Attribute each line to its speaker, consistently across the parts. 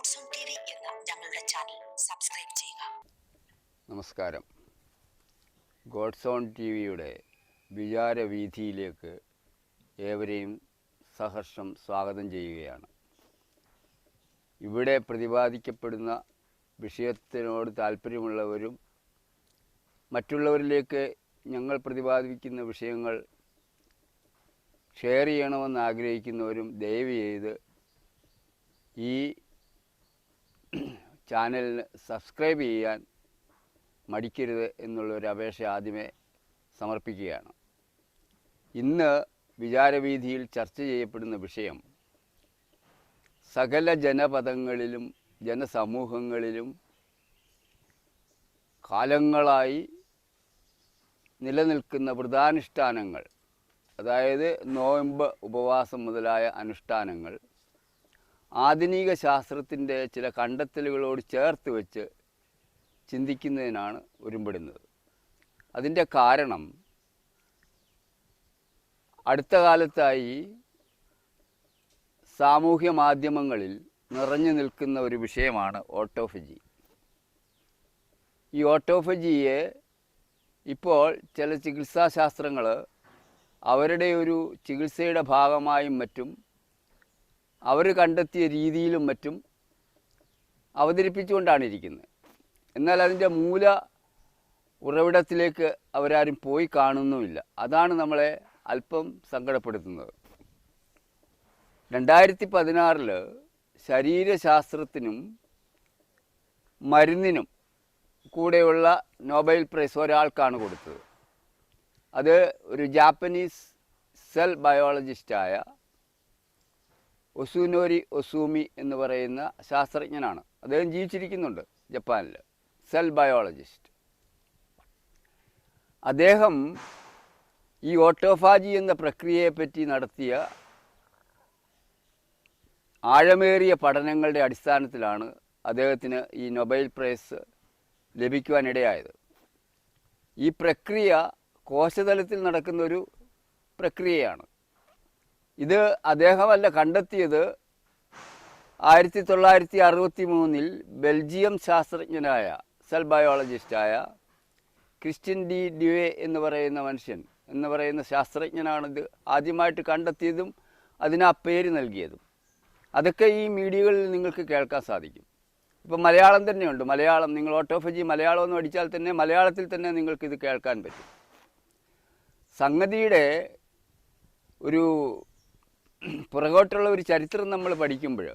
Speaker 1: എന്ന ഞങ്ങളുടെ channel subscribe ചെയ്യുക.
Speaker 2: നമസ്കാരം. ഗോഡ്സ് ഓൺ ടി വിയുടെ വിചാരവീഥിയിലേക്ക് ഏവരെയും സഹർഷം സ്വാഗതം ചെയ്യുകയാണ്. ഇവിടെ പ്രതിപാദിക്കപ്പെടുന്ന വിഷയത്തിനോട് താല്പര്യമുള്ളവരും മറ്റുള്ളവരിലേക്ക് ഞങ്ങൾ പ്രതിപാദിക്കുന്ന വിഷയങ്ങൾ ഷെയർ ചെയ്യണമെന്ന് ആഗ്രഹിക്കുന്നവരും ദയവ് ചെയ്ത് ഈ ചാനലിന് സബ്സ്ക്രൈബ് ചെയ്യാൻ മടിക്കരുത് എന്നുള്ളൊരു അപേക്ഷ ആദ്യമേ സമർപ്പിക്കുകയാണ്. ഇന്ന് വിചാരവീതിയിൽ ചർച്ച ചെയ്യപ്പെടുന്ന വിഷയം സകല ജനപദങ്ങളിലും ജനസമൂഹങ്ങളിലും കാലങ്ങളായി നിലനിൽക്കുന്ന വ്രതാനുഷ്ഠാനങ്ങൾ അതായത് നോയമ്പ് ഉപവാസം മുതലായ അനുഷ്ഠാനങ്ങൾ ആധുനിക ശാസ്ത്രത്തിന്റെ ചില കണ്ടെത്തലുകളോട് ചേർത്ത് വെച്ച് ചിന്തിക്കുന്നതിനാണ് ഒരുമ്പെടുന്നത് അതിന്റെ കാരണം അടുത്ത കാലത്തായി സാമൂഹ്യ മാധ്യമങ്ങളിൽ നിറഞ്ഞു നിൽക്കുന്ന ഒരു വിഷയമാണ് ഓട്ടോഫജി. ഈ ഓട്ടോഫജിയെ ഇപ്പോൾ ചില ചികിത്സാശാസ്ത്രങ്ങൾ അവരുടെ ഒരു ചികിത്സയുടെ ഭാഗമായും മറ്റും അവർ കണ്ടെത്തിയ രീതിയിലും മറ്റും അവതരിപ്പിച്ചുകൊണ്ടാണ് ഇരിക്കുന്നത്. എന്നാൽ അതിന്റെ മൂല ഉറവിടത്തിലേക്ക് അവരാരും പോയി കാണുന്നുമില്ല. അതാണ് നമ്മളെ അല്പം സങ്കടപ്പെടുത്തുന്നത്. രണ്ടായിരത്തി പതിനാറിൽ ശരീരശാസ്ത്രത്തിനും മരുന്നിനും കൂടെയുള്ള നോബൽ പ്രൈസ് ഒരാൾക്കാണ് കൊടുത്തത്. അത് ഒരു ജാപ്പനീസ് സെൽ ബയോളജിസ്റ്റായ ഒസൂനോരി ഒസൂമി എന്ന് പറയുന്ന ശാസ്ത്രജ്ഞനാണ്. അദ്ദേഹം ജീവിച്ചിരിക്കുന്നുണ്ട് ജപ്പാനിൽ. Cell biologist. അദ്ദേഹം ഈ ഓട്ടോഫാജി എന്ന പ്രക്രിയയെപ്പറ്റി നടത്തിയ ആഴമേറിയ പഠനങ്ങളുടെ അടിസ്ഥാനത്തിലാണ് അദ്ദേഹത്തിന് ഈ നൊബൈൽ പ്രൈസ് ലഭിക്കുവാനിടയായത്. ഈ പ്രക്രിയ കോശതലത്തിൽ നടക്കുന്ന ഒരു പ്രക്രിയയാണ്. ഇത് അദ്ദേഹമല്ല കണ്ടെത്തിയത് ആയിരത്തി തൊള്ളായിരത്തി അറുപത്തി മൂന്നിൽ ബെൽജിയം ശാസ്ത്രജ്ഞനായ സെൽ ബയോളജിസ്റ്റായ ക്രിസ്ത്യൻ ഡി ഡ്യുവെ എന്ന് പറയുന്ന മനുഷ്യൻ എന്ന് പറയുന്ന ശാസ്ത്രജ്ഞനാണിത് ആദ്യമായിട്ട് കണ്ടെത്തിയതും അതിന് ആ പേര് നൽകിയതും. അതൊക്കെ ഈ മീഡിയകളിൽ നിങ്ങൾക്ക് കേൾക്കാൻ സാധിക്കും. ഇപ്പം മലയാളം തന്നെയുണ്ട്. മലയാളം നിങ്ങൾ ഓട്ടോഫജി മലയാളം എന്ന് പഠിച്ചാൽ തന്നെ മലയാളത്തിൽ തന്നെ നിങ്ങൾക്കിത് കേൾക്കാൻ പറ്റും. സംഗതിയുടെ ഒരു പുറകോട്ടുള്ള ഒരു ചരിത്രം നമ്മൾ പഠിക്കുമ്പോൾ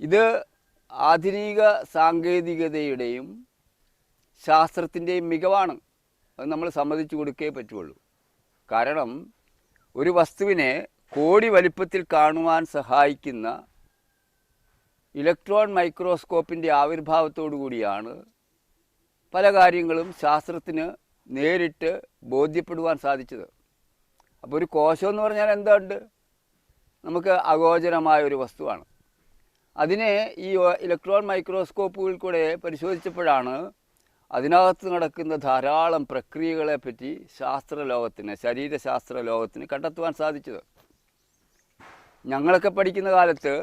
Speaker 2: ഇത് ആധുനിക സാങ്കേതികതയുടെയും ശാസ്ത്രത്തിന്റെയും മികവാണ്. അത് നമ്മൾ സമ്മതിച്ചു കൊടുക്കേ പറ്റുള്ളൂ. കാരണം ഒരു വസ്തുവിനെ കോടി വലിപ്പത്തിൽ കാണുവാൻ സഹായിക്കുന്ന ഇലക്ട്രോൺ മൈക്രോസ്കോപ്പിന്റെ ആവിർഭാവത്തോടു കൂടിയാണ് പല കാര്യങ്ങളും ശാസ്ത്രത്തിന് നേരിട്ട് ബോധ്യപ്പെടുവാൻ സാധിച്ചത്. അപ്പോൾ ഒരു കോശം എന്ന് പറഞ്ഞാൽ എന്തുണ്ട് നമുക്ക് അഗോചരമായ ഒരു വസ്തുവാണ്. അതിനെ ഈ ഇലക്ട്രോൺ മൈക്രോസ്കോപ്പുകൾ കൂടെ പരിശോധിച്ചപ്പോഴാണ് അതിനകത്ത് നടക്കുന്ന ധാരാളം പ്രക്രിയകളെ പറ്റി ശാസ്ത്രലോകത്തിന് ശരീരശാസ്ത്ര ലോകത്തിന് കണ്ടെത്തുവാൻ സാധിച്ചത്. ഞങ്ങളൊക്കെ പഠിക്കുന്ന കാലത്ത്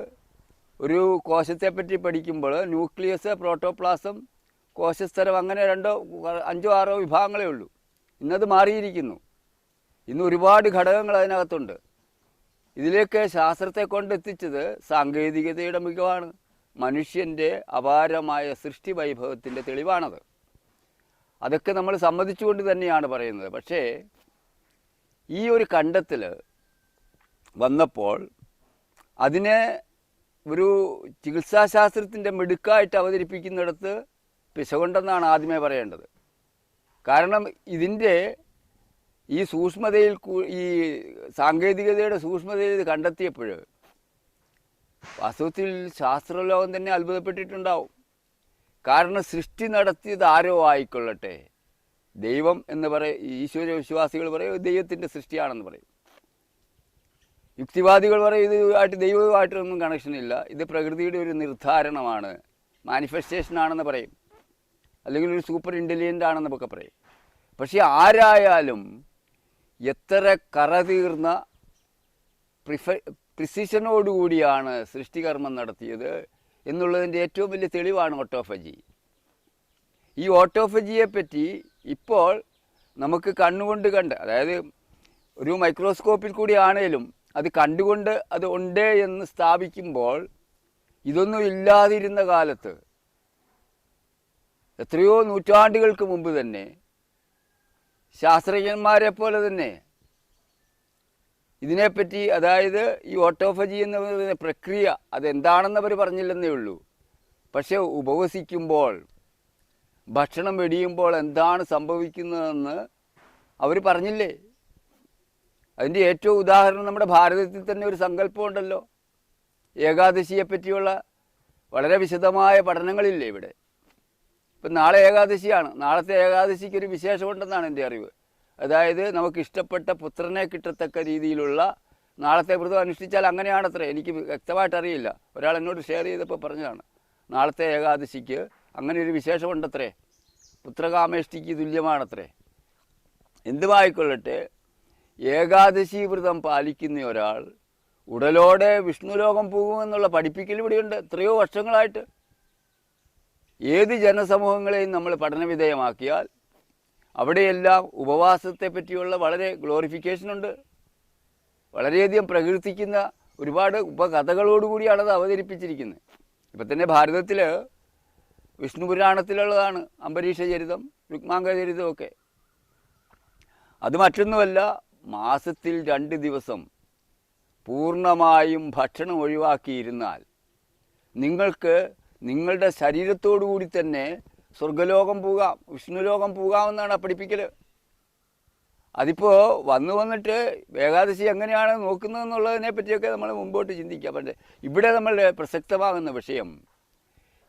Speaker 2: ഒരു കോശത്തെപ്പറ്റി പഠിക്കുമ്പോൾ ന്യൂക്ലിയസ് പ്രോട്ടോപ്ലാസം കോശസ്തരം അങ്ങനെ രണ്ടോ അഞ്ചോ ആറോ വിഭാഗങ്ങളേ ഉള്ളൂ. ഇന്നത് മാറിയിരിക്കുന്നു. ഇന്ന് ഒരുപാട് ഘടകങ്ങൾ അതിനകത്തുണ്ട്. ഇതിലേക്ക് ശാസ്ത്രത്തെ കൊണ്ടെത്തിച്ചത് സാങ്കേതികതയുടെ മികവാണ്. മനുഷ്യന്റെ അപാരമായ സൃഷ്ടി വൈഭവത്തിന്റെ തെളിവാണത്. അതൊക്കെ നമ്മൾ സമ്മതിച്ചുകൊണ്ട് തന്നെയാണ് പറയുന്നത്. പക്ഷേ ഈ ഒരു കണ്ടെത്തൽ വന്നപ്പോൾ അതിനെ ഒരു ചികിത്സാശാസ്ത്രത്തിന്റെ മിടുക്കായിട്ട് അവതരിപ്പിക്കുന്നിടത്ത് പിശകൊണ്ടെന്നാണ് ആദ്യമേ പറയേണ്ടത്. കാരണം ഇതിന്റെ ഈ സൂക്ഷ്മതയിൽ ഈ സാങ്കേതികതയുടെ സൂക്ഷ്മതയിൽ കണ്ടെത്തിയപ്പോൾ വാസ്തവത്തിൽ ശാസ്ത്രലോകം തന്നെ അത്ഭുതപ്പെട്ടിട്ടുണ്ടാവും. കാരണം സൃഷ്ടി നടത്തിയത് ആരോ ആയിക്കൊള്ളട്ടെ. ദൈവം എന്ന് പറയും ഈശ്വര വിശ്വാസികൾ പറയും ദൈവത്തിന്റെ സൃഷ്ടിയാണെന്ന് പറയും. യുക്തിവാദികൾ പറയും ഇതുമായിട്ട് ദൈവവുമായിട്ടൊന്നും കണക്ഷൻ ഇല്ല. ഇത് പ്രകൃതിയുടെ ഒരു നിർദ്ധാരണമാണ് മാനിഫെസ്റ്റേഷൻ ആണെന്ന് പറയും. അല്ലെങ്കിൽ ഒരു സൂപ്പർ ഇന്റലിജന്റ് ആണെന്നൊക്കെ പറയും. പക്ഷേ ആരായാലും എത്ര കറതീർന്ന പ്രിഫ പ്രിസിഷനോടുകൂടിയാണ് സൃഷ്ടികർമ്മം നടത്തിയത് എന്നുള്ളതിന്റെ ഏറ്റവും വലിയ തെളിവാണ് ഓട്ടോഫജി. ഈ ഓട്ടോഫജിയെ പറ്റി ഇപ്പോൾ നമുക്ക് കണ്ണുകൊണ്ട് കണ്ട് അതായത് ഒരു മൈക്രോസ്കോപ്പിൽ കൂടി ആണേലും അത് കണ്ടുകൊണ്ട് അത് ഉണ്ട് എന്ന് സ്ഥാപിക്കുമ്പോൾ ഇതൊന്നും ഇല്ലാതിരുന്ന കാലത്ത് എത്രയോ നൂറ്റാണ്ടുകൾക്ക് മുമ്പ് തന്നെ ശാസ്ത്രജ്ഞന്മാരെ പോലെ തന്നെ. ഇതിനെപ്പറ്റി അതായത് ഈ ഓട്ടോഫജി എന്ന പ്രക്രിയ അതെന്താണെന്ന് അവർ പറഞ്ഞില്ലെന്നേ ഉള്ളൂ. പക്ഷേ ഉപവസിക്കുമ്പോൾ ഭക്ഷണം വെടിയുമ്പോൾ എന്താണ് സംഭവിക്കുന്നതെന്ന് അവർ പറഞ്ഞില്ലേ? അതിന്റെ ഏറ്റവും ഉദാഹരണം നമ്മുടെ ഭാരതത്തിൽ തന്നെ ഒരു സങ്കല്പമുണ്ടല്ലോ. ഏകാദശിയെ പറ്റിയുള്ള വളരെ വിശദമായ പഠനങ്ങളില്ലേ ഇവിടെ. ഇപ്പം നാളെ ഏകാദശിയാണ്. നാളത്തെ ഏകാദശിക്ക് ഒരു വിശേഷമുണ്ടെന്നാണ് എന്റെ അറിവ്. അതായത് നമുക്ക് ഇഷ്ടപ്പെട്ട പുത്രനെ കിട്ടത്തക്ക രീതിയിലുള്ള നാളത്തെ വ്രതം അനുഷ്ഠിച്ചാൽ അങ്ങനെയാണത്രേ. എനിക്ക് വ്യക്തമായിട്ട് അറിയില്ല. ഒരാൾ എന്നോട് ഷെയർ ചെയ്തപ്പോൾ പറഞ്ഞതാണ്. നാളത്തെ ഏകാദശിക്ക് അങ്ങനെ ഒരു വിശേഷമുണ്ടത്രേ. പുത്രകാമേഷ്ടിക്ക് തുല്യമാണത്രേ. എന്തുമായിക്കൊള്ളട്ടെ ഏകാദശി വ്രതം പാലിക്കുന്ന ഒരാൾ ഉടലോടെ വിഷ്ണുലോകം പോകുമെന്നുള്ള പഠിപ്പിക്കൽ ഇവിടെയുണ്ട്. എത്രയോ വർഷങ്ങളായിട്ട്. ഏത് ജനസമൂഹങ്ങളെയും നമ്മൾ പഠനവിധേയമാക്കിയാൽ അവിടെയെല്ലാം ഉപവാസത്തെ പറ്റിയുള്ള വളരെ ഗ്ലോറിഫിക്കേഷനുണ്ട് വളരെയധികം പ്രകീർത്തിക്കുന്ന ഒരുപാട് ഉപകഥകളോടുകൂടിയാണ് അത് അവതരിപ്പിച്ചിരിക്കുന്നത്. ഇപ്പം തന്നെ ഭാരതത്തിൽ വിഷ്ണു പുരാണത്തിലുള്ളതാണ് അംബരീഷ ചരിതം രുക്മാംഗ ചരിതമൊക്കെ. അത് മറ്റൊന്നുമല്ല മാസത്തിൽ രണ്ട് ദിവസം പൂർണമായും ഭക്ഷണം ഒഴിവാക്കിയിരുന്നാൽ നിങ്ങൾക്ക് നിങ്ങളുടെ ശരീരത്തോടു കൂടി തന്നെ സ്വർഗലോകം പോകാം വിഷ്ണുലോകം പോകാമെന്നാണ് പഠിപ്പിക്കൽ അതിപ്പോൾ വന്നു വന്നിട്ട് ഏകാദശി എങ്ങനെയാണ് നോക്കുന്നതെന്നുള്ളതിനെ പറ്റിയൊക്കെ നമ്മൾ മുമ്പോട്ട് ചിന്തിക്കാം. പക്ഷേ ഇവിടെ നമ്മൾ പ്രസക്തമാകുന്ന വിഷയം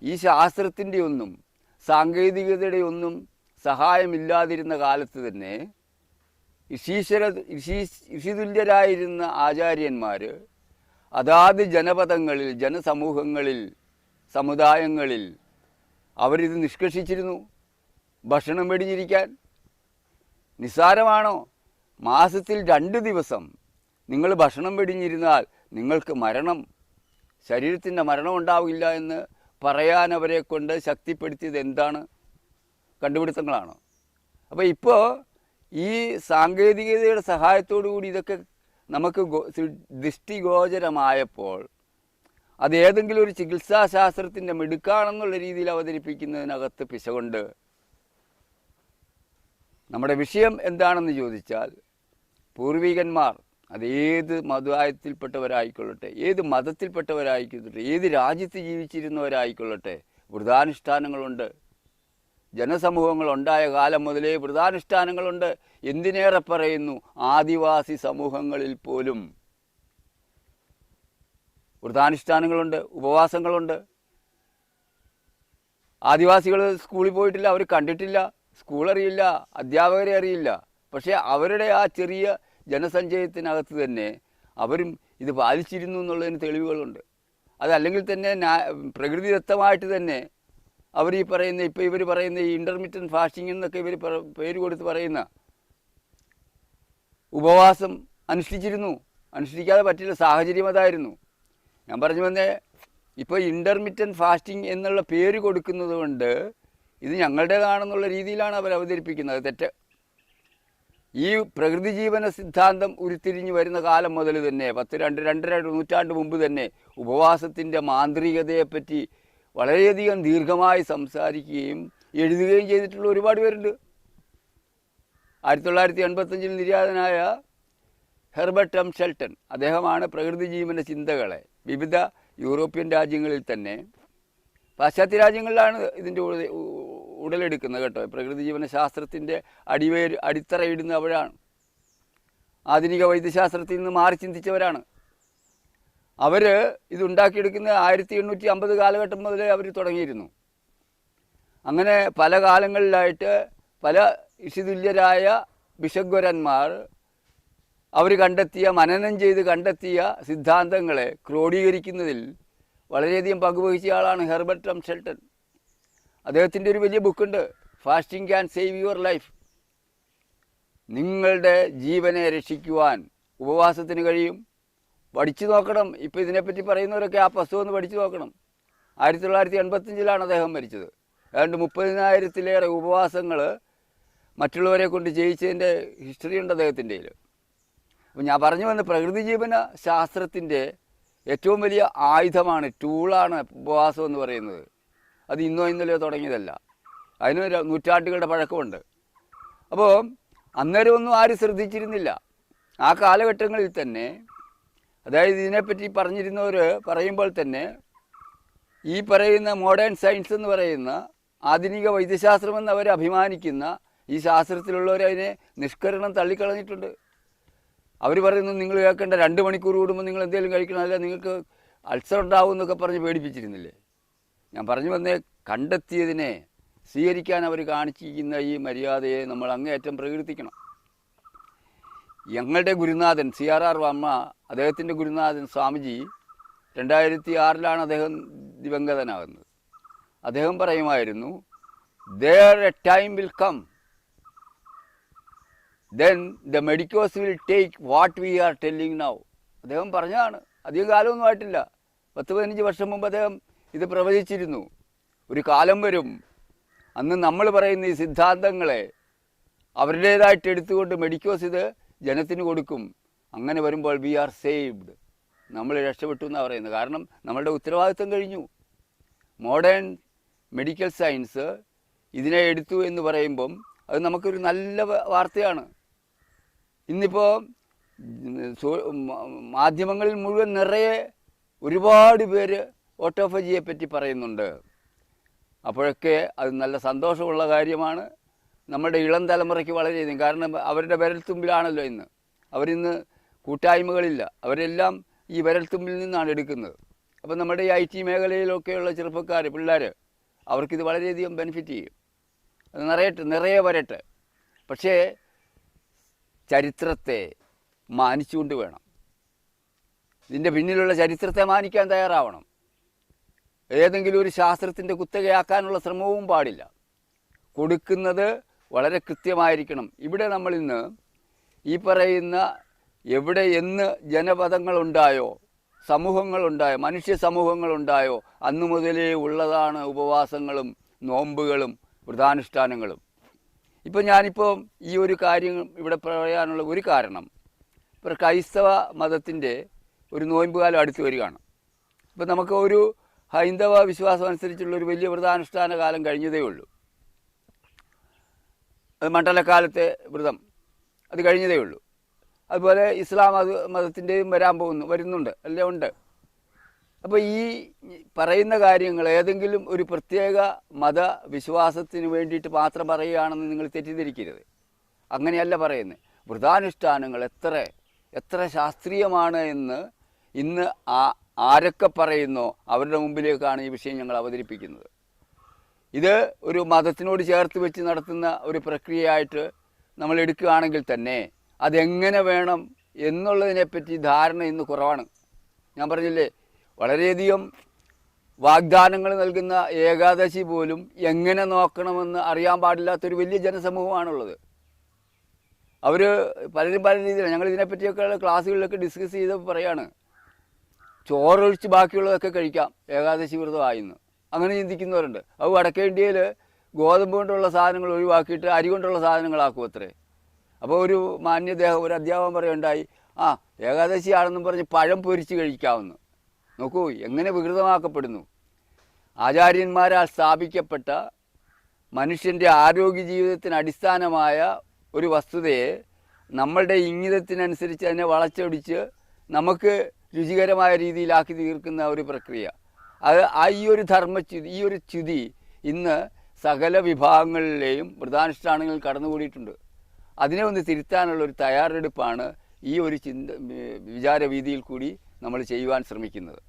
Speaker 2: ഈ ശാസ്ത്രത്തിന്റെ ഒന്നും സാങ്കേതികതയുടെ ഒന്നും സഹായമില്ലാതിരുന്ന കാലത്ത് തന്നെ ഋഷീശ്വര ഋഷീ ഋഷിതുല്യരായിരുന്ന ആചാര്യന്മാർ അതാത് ജനപദങ്ങളിൽ ജനസമൂഹങ്ങളിൽ സമുദായങ്ങളിൽ അവരിത് നിഷ്കർഷിച്ചിരുന്നു. ഭക്ഷണം വെടിഞ്ഞിരിക്കാൻ നിസ്സാരമാണോ? മാസത്തിൽ രണ്ട് ദിവസം നിങ്ങൾ ഭക്ഷണം വെടിഞ്ഞിരുന്നാൽ നിങ്ങൾക്ക് മരണം ശരീരത്തിന്റെ മരണം ഉണ്ടാവില്ല എന്ന് പറയാൻ അവരെ കൊണ്ട് ശക്തിപ്പെടുത്തിയത് എന്താണ്? കണ്ടുപിടുത്തങ്ങളാണ്? അപ്പോൾ ഇപ്പോൾ ഈ സാങ്കേതികതയുടെ സഹായത്തോടു കൂടി ഇതൊക്കെ നമുക്ക് ദൃഷ്ടിഗോചരമായപ്പോൾ അത് ഏതെങ്കിലും ഒരു ചികിത്സാശാസ്ത്രത്തിന്റെ മിടുക്കാണെന്നുള്ള രീതിയിൽ അവതരിപ്പിക്കുന്നതിനകത്ത് പിശകുണ്ട്. നമ്മുടെ വിഷയം എന്താണെന്ന് ചോദിച്ചാൽ പൂർവികന്മാർ അത് ഏത് മതായത്തിൽപ്പെട്ടവരായിക്കൊള്ളട്ടെ ഏത് മതത്തിൽപ്പെട്ടവരായിക്കൊള്ളട്ടെ ഏത് രാജ്യത്ത് ജീവിച്ചിരുന്നവരായിക്കൊള്ളട്ടെ വ്രതാനുഷ്ഠാനങ്ങളുണ്ട് ജനസമൂഹങ്ങൾ ഉണ്ടായ കാലം മുതലേ വ്രതാനുഷ്ഠാനങ്ങളുണ്ട് എന്തിനേറെ പറയുന്നു? ആദിവാസി സമൂഹങ്ങളിൽ പോലും. വ്രതാനുഷ്ഠാനങ്ങളുണ്ട് ഉപവാസങ്ങളുണ്ട്. ആദിവാസികൾ സ്കൂളിൽ പോയിട്ടില്ല അവർ കണ്ടിട്ടില്ല സ്കൂൾ അറിയില്ല അധ്യാപകരെ അറിയില്ല. പക്ഷേ അവരുടെ ആ ചെറിയ ജനസഞ്ചയത്തിനകത്ത് തന്നെ അവരും ഇത് പാലിച്ചിരുന്നു എന്നുള്ളതിന് തെളിവുകളുണ്ട്. അതല്ലെങ്കിൽ തന്നെ പ്രകൃതിദത്തമായിട്ട് തന്നെ അവർ ഈ പറയുന്ന ഇപ്പോൾ ഇവർ പറയുന്ന ഈ ഇന്റർമീഡിയൻ ഫാസ്റ്റിംഗ് എന്നൊക്കെ ഇവർ പേര് കൊടുത്ത് പറയുന്ന ഉപവാസം അനുഷ്ഠിച്ചിരുന്നു. അനുഷ്ഠിക്കാതെ പറ്റില്ല സാഹചര്യം അതായിരുന്നു. ഞാൻ പറഞ്ഞു വന്നേ ഇപ്പോൾ ഇന്റർമീഡിയറ്റ് ഫാസ്റ്റിംഗ് എന്നുള്ള പേര് കൊടുക്കുന്നത് കൊണ്ട് ഇത് ഞങ്ങളുടേതാണെന്നുള്ള രീതിയിലാണ് അവർ അവതരിപ്പിക്കുന്നത്. തെറ്റ്. ഈ പ്രകൃതി ജീവന സിദ്ധാന്തം ഉരുത്തിരിഞ്ഞു വരുന്ന കാലം മുതൽ തന്നെ പത്ത് രണ്ട് രണ്ടര നൂറ്റാണ്ട് മുമ്പ് തന്നെ ഉപവാസത്തിന്റെ മാന്ത്രികതയെപ്പറ്റി വളരെയധികം ദീർഘമായി സംസാരിക്കുകയും എഴുതുകയും ചെയ്തിട്ടുള്ള ഒരുപാട് പേരുണ്ട്. ആയിരത്തി തൊള്ളായിരത്തി എൺപത്തഞ്ചിൽ നിര്യാതനായ ഹെർബർട്ട് എം അദ്ദേഹമാണ് പ്രകൃതി ജീവന ചിന്തകളെ വിവിധ യൂറോപ്യൻ രാജ്യങ്ങളിൽ തന്നെ പാശ്ചാത്യ രാജ്യങ്ങളിലാണ് ഇതിന്റെ ഉട- ഉടലെടുക്കുന്നത് കേട്ടോ. പ്രകൃതി ജീവന ശാസ്ത്രത്തിന്റെ അടിവേര് അടിത്തറയിടുന്ന അവരാണ്. ആധുനിക വൈദ്യശാസ്ത്രത്തിൽ നിന്ന് മാറി ചിന്തിച്ചവരാണ്. അവർ ഇതുണ്ടാക്കിയെടുക്കുന്ന ആയിരത്തി എണ്ണൂറ്റി അമ്പത് കാലഘട്ടം മുതലേ അവർ തുടങ്ങിയിരുന്നു. അങ്ങനെ പല കാലങ്ങളിലായിട്ട് പല ഇഷിതുല്യരായ ബിഷഗ്വരന്മാർ അവർ കണ്ടെത്തിയ മനനം ചെയ്ത് കണ്ടെത്തിയ സിദ്ധാന്തങ്ങളെ ക്രോഡീകരിക്കുന്നതിൽ വളരെയധികം പങ്കുവഹിച്ച ആളാണ് ഹെർബർട്ട് എം ഷെൽട്ടൺ അദ്ദേഹത്തിന്റെ ഒരു വലിയ ബുക്കുണ്ട് fasting can save your life നിങ്ങളുടെ ജീവനെ രക്ഷിക്കുവാൻ ഉപവാസത്തിന് കഴിയും. പഠിച്ചു നോക്കണം. ഇപ്പോൾ ഇതിനെപ്പറ്റി പറയുന്നവരൊക്കെ ആ പുസ്തകം ഒന്ന് പഠിച്ചു നോക്കണം. ആയിരത്തി തൊള്ളായിരത്തി എൺപത്തഞ്ചിലാണ് അദ്ദേഹം മരിച്ചത്. ഏതാണ്ട് മുപ്പതിനായിരത്തിലേറെ ഉപവാസങ്ങൾ മറ്റുള്ളവരെ കൊണ്ട് ജയിച്ചതിന്റെ ഹിസ്റ്ററി ഉണ്ട് അദ്ദേഹത്തിന്റെ അപ്പം ഞാൻ പറഞ്ഞു വന്ന പ്രകൃതി ജീവന ശാസ്ത്രത്തിന്റെ ഏറ്റവും വലിയ ആയുധമാണ് ടൂളാണ് ഉപവാസം എന്ന് പറയുന്നത്. അത് ഇന്നോ ഇന്നലെയോ തുടങ്ങിയതല്ല. അതിന് നൂറ്റാണ്ടുകളുടെ പഴക്കമുണ്ട്. അപ്പോൾ അന്നേരം ഒന്നും ആരും ശ്രദ്ധിച്ചിരുന്നില്ല. ആ കാലഘട്ടങ്ങളിൽ തന്നെ അതായത് ഇതിനെപ്പറ്റി പറഞ്ഞിരുന്നവർ പറയുമ്പോൾ തന്നെ ഈ പറയുന്ന മോഡേൺ സയൻസ് എന്ന് പറയുന്ന ആധുനിക വൈദ്യശാസ്ത്രമെന്ന് അവർ അഭിമാനിക്കുന്ന ഈ ശാസ്ത്രത്തിലുള്ളവർ അതിനെ നിഷ്കരണം തള്ളിക്കളഞ്ഞിട്ടുണ്ട്. അവർ പറയുന്നത് നിങ്ങൾ കേൾക്കേണ്ട രണ്ട് മണിക്കൂർ കൂടുമ്പോൾ നിങ്ങൾ എന്തെങ്കിലും കഴിക്കണം അല്ല നിങ്ങൾക്ക് അൾസർ ഉണ്ടാവും എന്നൊക്കെ പറഞ്ഞ് പേടിപ്പിച്ചിരുന്നില്ലേ? ഞാൻ പറഞ്ഞു വന്നേ കണ്ടെത്തിയതിനെ സ്വീകരിക്കാൻ അവർ കാണിച്ചിരിക്കുന്ന ഈ മര്യാദയെ നമ്മൾ അങ്ങേയറ്റം പ്രകീർത്തിക്കണം. ഞങ്ങളുടെ ഗുരുനാഥൻ സി ആർ ആർ വർമ്മ അദ്ദേഹത്തിന്റെ ഗുരുനാഥൻ സ്വാമിജി രണ്ടായിരത്തി ആറിലാണ് അദ്ദേഹം ദിവംഗതനാകുന്നത് അദ്ദേഹം പറയുമായിരുന്നു there a time will come then the medicos will take what we are telling now അദ്ദേഹം പറഞ്ഞതാണ്. അധികം കാലമൊന്നും ആയിട്ടില്ല. പത്ത് പതിനഞ്ച് വർഷം മുമ്പ് അദ്ദേഹം ഇത് പ്രവചിച്ചിരുന്നു. ഒരു കാലം വരും. അന്ന് നമ്മൾ പറയുന്ന ഈ സിദ്ധാന്തങ്ങളെ അവരുടേതായിട്ട് എടുത്തുകൊണ്ട് മെഡിക്കോസ് ഇത് ജനത്തിന് കൊടുക്കും. അങ്ങനെ വരുമ്പോൾ വി ആർ സേവ്ഡ് നമ്മൾ രക്ഷപ്പെട്ടു എന്നാണ് പറയുന്നത്. കാരണം നമ്മളുടെ ഉത്തരവാദിത്വം കഴിഞ്ഞു. മോഡേൺ മെഡിക്കൽ സയൻസ് ഇതിനെ എടുത്തു എന്ന് പറയുമ്പം അത് നമുക്കൊരു നല്ല വാർത്തയാണ്. ഇന്നിപ്പോൾ മാധ്യമങ്ങളിൽ മുഴുവൻ നിറയെ ഒരുപാട് പേര് ഓട്ടോഫജിയെ പറ്റി പറയുന്നുണ്ട്. അപ്പോഴൊക്കെ അത് നല്ല സന്തോഷമുള്ള കാര്യമാണ്. നമ്മുടെ ഇളം തലമുറയ്ക്ക് വളരെയധികം കാരണം അവരുടെ വിരൽത്തുമ്പിലാണല്ലോ ഇന്ന്. അവരിന്ന് കൂട്ടായ്മകളില്ല. അവരെല്ലാം ഈ വിരൽത്തുമ്പിൽ നിന്നാണ് എടുക്കുന്നത്. അപ്പം നമ്മുടെ ഈ ഐ ടി മേഖലയിലൊക്കെയുള്ള ചെറുപ്പക്കാർ പിള്ളേർ അവർക്കിത് വളരെയധികം ബെനിഫിറ്റ് ചെയ്യും. അത് നിറയട്ടെ നിറയെ വരട്ടെ. പക്ഷേ ചരിത്രത്തെ മാനിച്ചുകൊണ്ട് വേണം. ഇതിന്റെ പിന്നിലുള്ള ചരിത്രത്തെ മാനിക്കാൻ തയ്യാറാവണം. ഏതെങ്കിലും ഒരു ശാസ്ത്രത്തിന്റെ കുത്തകയാക്കാനുള്ള ശ്രമവും പാടില്ല. കൊടുക്കുന്നത് വളരെ കൃത്യമായിരിക്കണം. ഇവിടെ നമ്മൾ ഇന്ന് ഈ പറയുന്ന എവിടെ എന്ന് ജനപദങ്ങളുണ്ടായോ സമൂഹങ്ങളുണ്ടായോ മനുഷ്യ സമൂഹങ്ങളുണ്ടായോ അന്നു മുതലേ ഉള്ളതാണ് ഉപവാസങ്ങളും നോമ്പുകളും വ്രതാനുഷ്ഠാനങ്ങളും. ഇപ്പം ഞാനിപ്പോൾ ഈ ഒരു കാര്യം ഇവിടെ പറയാനുള്ള ഒരു കാരണം. ഇപ്പോൾ ക്രൈസ്തവ മതത്തിന്റെ ഒരു നോയമ്പ് കാലം അടുത്ത് വരികയാണ്. ഇപ്പം നമുക്ക് ഒരു ഹൈന്ദവ വിശ്വാസം അനുസരിച്ചുള്ള ഒരു വലിയ വ്രതാനുഷ്ഠാന കാലം കഴിഞ്ഞതേ ഉള്ളൂ. അത് മണ്ഡലക്കാലത്തെ വ്രതം അത് കഴിഞ്ഞതേ ഉള്ളൂ. അതുപോലെ ഇസ്ലാം മത മതത്തിന്റെയും വരാൻ പോകുന്നു വരുന്നുണ്ട് എല്ലാം ഉണ്ട്. അപ്പോൾ ഈ പറയുന്ന കാര്യങ്ങൾ ഏതെങ്കിലും ഒരു പ്രത്യേക മത വിശ്വാസത്തിന് വേണ്ടിയിട്ട് മാത്രം പറയുകയാണെന്ന് നിങ്ങൾ തെറ്റിദ്ധരിക്കരുത്. അങ്ങനെയല്ല പറയുന്നത് വ്രതാനുഷ്ഠാനങ്ങൾ എത്ര എത്ര ശാസ്ത്രീയമാണ് എന്ന് ഇന്ന് ആ ആരൊക്കെ പറയുന്നോ അവരുടെ മുമ്പിലേക്കാണ് ഈ വിഷയം ഞങ്ങൾ അവതരിപ്പിക്കുന്നത്. ഇത് ഒരു മതത്തിനോട് ചേർത്ത് വെച്ച് നടത്തുന്ന ഒരു പ്രക്രിയയായിട്ട് നമ്മൾ എടുക്കുകയാണെങ്കിൽ തന്നെ അതെങ്ങനെ വേണം എന്നുള്ളതിനെപ്പറ്റി ധാരണ ഇന്ന് കുറവാണ്. ഞാൻ പറഞ്ഞില്ലേ വളരെയധികം വാഗ്ദാനങ്ങൾ നൽകുന്ന ഏകാദശി പോലും എങ്ങനെ നോക്കണമെന്ന് അറിയാൻ പാടില്ലാത്തൊരു വലിയ ജനസമൂഹമാണുള്ളത്. അവർ പലരും പല രീതിയിലാണ്. ഞങ്ങൾ ഇതിനെപ്പറ്റിയൊക്കെ ക്ലാസ്സുകളിലൊക്കെ ഡിസ്കസ് ചെയ്ത് പറയാണ് ചോറൊഴിച്ച് ബാക്കിയുള്ളതൊക്കെ കഴിക്കാം ഏകാദശി വ്രതമായിരുന്നു അങ്ങനെ ചിന്തിക്കുന്നവരുണ്ട്. അത് വടക്കേ ഇന്ത്യയിൽ ഗോതമ്പ് കൊണ്ടുള്ള സാധനങ്ങൾ ഒഴിവാക്കിയിട്ട് അരി കൊണ്ടുള്ള സാധനങ്ങളാക്കും അത്രേ. അപ്പോൾ ഒരു മാന്യദേഹം ഒരു അധ്യാപകൻ പറയുണ്ടായി ആ ഏകാദശിയാണെന്നും പറഞ്ഞ് പഴം പൊരിച്ച് കഴിക്കാമെന്ന് നോക്കൂ എങ്ങനെ വികൃതമാക്കപ്പെടുന്നു? ആചാര്യന്മാരാൽ സ്ഥാപിക്കപ്പെട്ട മനുഷ്യന്റെ ആരോഗ്യ ജീവിതത്തിന് അടിസ്ഥാനമായ ഒരു വസ്തുതയെ നമ്മളുടെ ഇംഗിതത്തിനനുസരിച്ച് അതിനെ വളച്ചൊടിച്ച് നമുക്ക് രുചികരമായ രീതിയിലാക്കി തീർക്കുന്ന ഒരു പ്രക്രിയ. അത് ആ ഈ ഒരു ധർമ്മച്യുതി ഈ ഒരു ച്യുതി ഇന്ന് സകല വിഭാഗങ്ങളിലെയും വ്രതാനുഷ്ഠാനങ്ങളിൽ കടന്നുകൂടിയിട്ടുണ്ട്. അതിനെ ഒന്ന് തിരുത്താനുള്ള ഒരു തയ്യാറെടുപ്പാണ് ഈ ഒരു ചിന്ത വിചാരവീതിയിൽ കൂടി നമ്മൾ ചെയ്യുവാൻ ശ്രമിക്കുന്നത്.